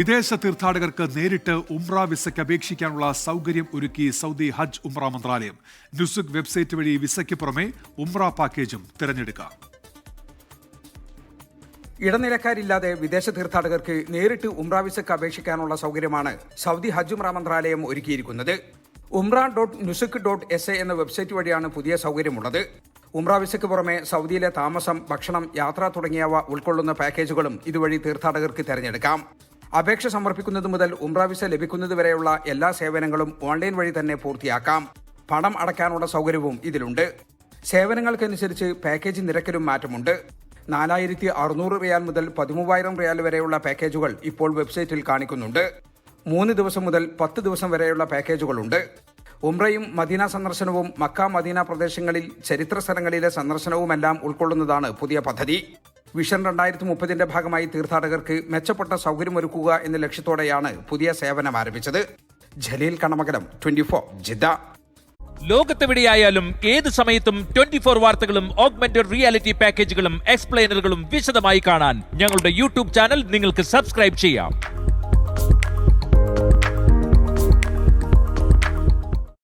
വിദേശ തീർത്ഥാടകർക്ക് നേരിട്ട് ഉംറ വിസയ്ക്ക് അപേക്ഷിക്കാനുള്ള സൗകര്യം ഒരുക്കി സൗദി ഹജ്ജ് ഉംറ മന്ത്രാലയം. ന്യൂസുക് വെബ്സൈറ്റ് വഴി വിസയ്ക്ക് പുറമെ ഉംറ പാക്കേജും തിരഞ്ഞെടുക്കാം. ഇടനിലക്കാരില്ലാതെ വിദേശ തീർത്ഥാടകർക്ക് നേരിട്ട് ഉംറ വിസയ്ക്ക് അപേക്ഷിക്കാനുള്ള സൗകര്യമാണ് സൗദി ഹജ്ജ് ഉംറ മന്ത്രാലയം ഒരുക്കിയിരിക്കുന്നത്. Umrah dot nusuk dot S A എന്ന വെബ്സൈറ്റ് വഴിയാണ് പുതിയ സൗകര്യമുള്ളത്. ഉംറ വിസയ്ക്ക് പുറമെ സൗദിയിലെ താമസം ഭക്ഷണം യാത്ര തുടങ്ങിയവ ഉൾക്കൊള്ളുന്ന പാക്കേജുകളും ഇതുവഴി തീർത്ഥാടകർക്ക് തിരഞ്ഞെടുക്കാം. അപേക്ഷ സമർപ്പിക്കുന്നത് മുതൽ ഉംറ വിസ ലഭിക്കുന്നത് വരെയുള്ള എല്ലാ സേവനങ്ങളും ഓൺലൈൻ വഴി തന്നെ പൂർത്തിയാക്കാം. പണം അടയ്ക്കാനുള്ള സൗകര്യവും ഇതിലുണ്ട്. സേവനങ്ങൾക്കനുസരിച്ച് പാക്കേജ് നിരക്കിലും മാറ്റമുണ്ട്. നാലായിരത്തി അറുന്നൂറ് റിയാൽ മുതൽ പതിമൂവായിരം റിയാൽ വരെയുള്ള പാക്കേജുകൾ ഇപ്പോൾ വെബ്സൈറ്റിൽ കാണിക്കുന്നുണ്ട്. മൂന്ന് ദിവസം മുതൽ പത്ത് ദിവസം വരെയുള്ള പാക്കേജുകളുണ്ട്. ഉംറയും മദീന സന്ദർശനവും മക്ക മദീന പ്രദേശങ്ങളിൽ ചരിത്ര സ്ഥലങ്ങളിലെ സന്ദർശനവുമെല്ലാം ഉൾക്കൊള്ളുന്നതാണ് പുതിയ പദ്ധതി. വിഷൻ രണ്ടായിരത്തി മുപ്പതിന്റെ ഭാഗമായി തീർത്ഥാടകർക്ക് മെച്ചപ്പെട്ട സൗകര്യമൊരുക്കുക എന്ന ലക്ഷ്യത്തോടെയാണ് പുതിയ സേവനം ആരംഭിച്ചത്. Jaleel Kanamakalam twenty four Jeddah. ലോകത്തെവിടെയായാലും ഏത് സമയത്തും ട്വന്റി ഫോർ വാർത്തകളും ഓഗ്മെന്റഡ് റിയാലിറ്റി പാക്കേജുകളും എക്സ്പ്ലെയിനറുകളും വിശദമായി കാണാൻ ഞങ്ങളുടെ യൂട്യൂബ് ചാനൽ നിങ്ങൾക്ക് സബ്സ്ക്രൈബ് ചെയ്യാം.